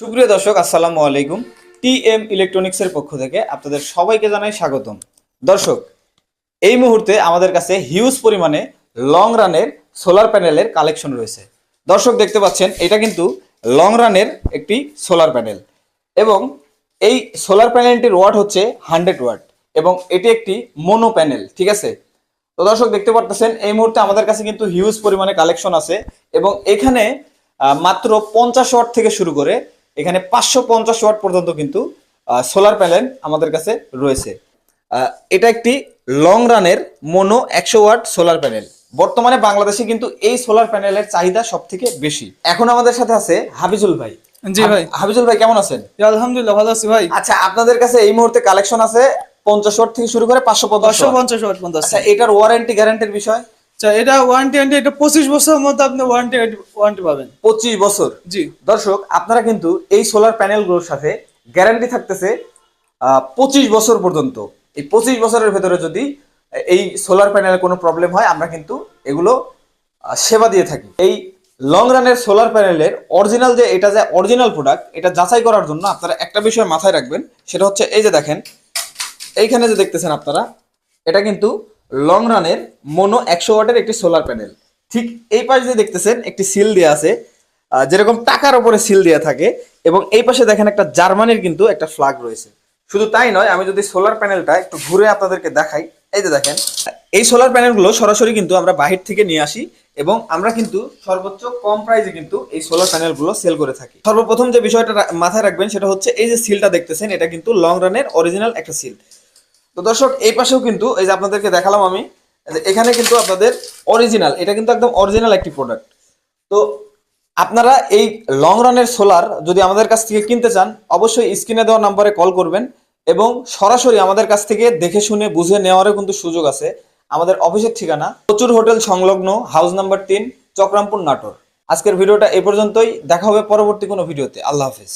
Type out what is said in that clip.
সুপ্রিয় দর্শক, আসসালামু আলাইকুম। টি এম ইলেকট্রনিক্সের পক্ষ থেকে আপনাদের সবাইকে জানাই স্বাগতম। দর্শক, এই মুহূর্তে আমাদের কাছে হিউজ পরিমাণে লং রানের সোলার প্যানেলের কালেকশন রয়েছে। দর্শক, দেখতে পাচ্ছেন, এটা কিন্তু লং রানের একটি সোলার প্যানেল এবং এই সোলার প্যানেলটির ওয়াট হচ্ছে হান্ড্রেড ওয়াট এবং এটি একটি মোনো প্যানেল, ঠিক আছে? তো দর্শক, দেখতে পারতেছেন, এই মুহূর্তে আমাদের কাছে কিন্তু হিউজ পরিমাণে কালেকশন আছে এবং এখানে মাত্র পঞ্চাশ ওয়াট থেকে শুরু করে এখানে পাঁচশো পঞ্চাশ ওয়াট পর্যন্ত কিন্তু সোলার প্যানেল আমাদের কাছে রয়েছে। এটা একটি লং রানের মোনো একশো ওয়াট সোলার প্যানেল বর্তমানে বাংলাদেশে কিন্তু এই সোলার প্যানেলের চাহিদা সব থেকে বেশি। এখন আমাদের সাথে আছে হাবিজুল ভাই। জি ভাই। হাব- হাবিজুল ভাই কেমন আছেন? আলহামদুলিল্লাহ ভালো আছি ভাই। আচ্ছা আপনাদের কাছে এই মুহূর্তে কালেকশন আছে পঞ্চাশ ওয়াট থেকে শুরু করে পাঁচশো পঞ্চাশ পাঁচশো পঞ্চাশ ওয়াট পর্যন্ত আচ্ছা এটার ওয়ারেন্টি গ্যারান্টির বিষয়? আচ্ছা এটা ওয়ারেন্টি ওয়ারেন্টি এটা পঁচিশ বছরের মধ্যে আপনি ওয়ারেন্টি ওয়ারেন্টি পাবেন। পঁচিশ বছর? জি। দর্শক আপনারা কিন্তু এই সোলার প্যানেলগুলোর সাথে গ্যারান্টি থাকতেছে পঁচিশ বছর পর্যন্ত। এই পঁচিশ বছরের ভেতরে যদি এই সোলার প্যানেলের কোনো প্রবলেম হয় আমরা কিন্তু এগুলো সেবা দিয়ে থাকি। এই লং রানের সোলার প্যানেলের অরিজিনাল যে এটা যে অরিজিনাল প্রোডাক্ট এটা যাচাই করার জন্য আপনারা একটা বিষয় মাথায় রাখবেন সেটা হচ্ছে এই যে দেখেন এইখানে যে দেখতেছেন আপনারা এটা কিন্তু লং রানের মোনো একশো ওয়াটের একটি সোলার প্যানেল। ঠিক এই পাশে যে দেখতেছেন, একটি সিল দেওয়া আছে। যেরকম টাকার উপরে সিল দেওয়া থাকে এবং এই পাশে দেখেন একটা জার্মানির কিন্তু একটা ফ্ল্যাগ রয়েছে। শুধু তাই নয়, আমি যদি সোলার প্যানেলটা একটু ঘুরে আপনাদেরকে দেখাই, এই যে দেখেন, এই সোলার প্যানেলগুলো সরাসরি কিন্তু আমরা বাহির থেকে নিয়ে আসি এবং আমরা কিন্তু সর্বোচ্চ কম প্রাইসে কিন্তু এই সোলার প্যানেলগুলো সেল করে থাকি। সর্বপ্রথম যে বিষয়টা মাথায় রাখবেন সেটা হচ্ছে এই যে সিলটা দেখতেছেন, এটা কিন্তু লং রানের অরিজিনাল একটা সিল। তো দর্শক, এই পাশেও কিন্তু, এই যে আপনাদেরকে দেখালাম আমি এখানে কিন্তু আপনাদের অরিজিনাল এটা কিন্তু একদম অরিজিনাল একটি প্রোডাক্ট তো আপনারা এই লং রানের সোলার যদি আমাদের কাছ থেকে কিনতে চান, অবশ্যই স্ক্রিনে দেওয়া নাম্বারে কল করবেন এবং সরাসরি আমাদের কাছ থেকে দেখে শুনে, বুঝে নেওয়ারও কিন্তু সুযোগ আছে। আমাদের অফিসের ঠিকানা, প্রচুর হোটেল সংলগ্ন হাউস নাম্বার তিন, চক্রামপুর নাটোর। আজকের ভিডিওটা এ পর্যন্তই, দেখা হবে পরবর্তী কোনো ভিডিওতে। আল্লাহ হাফিজ।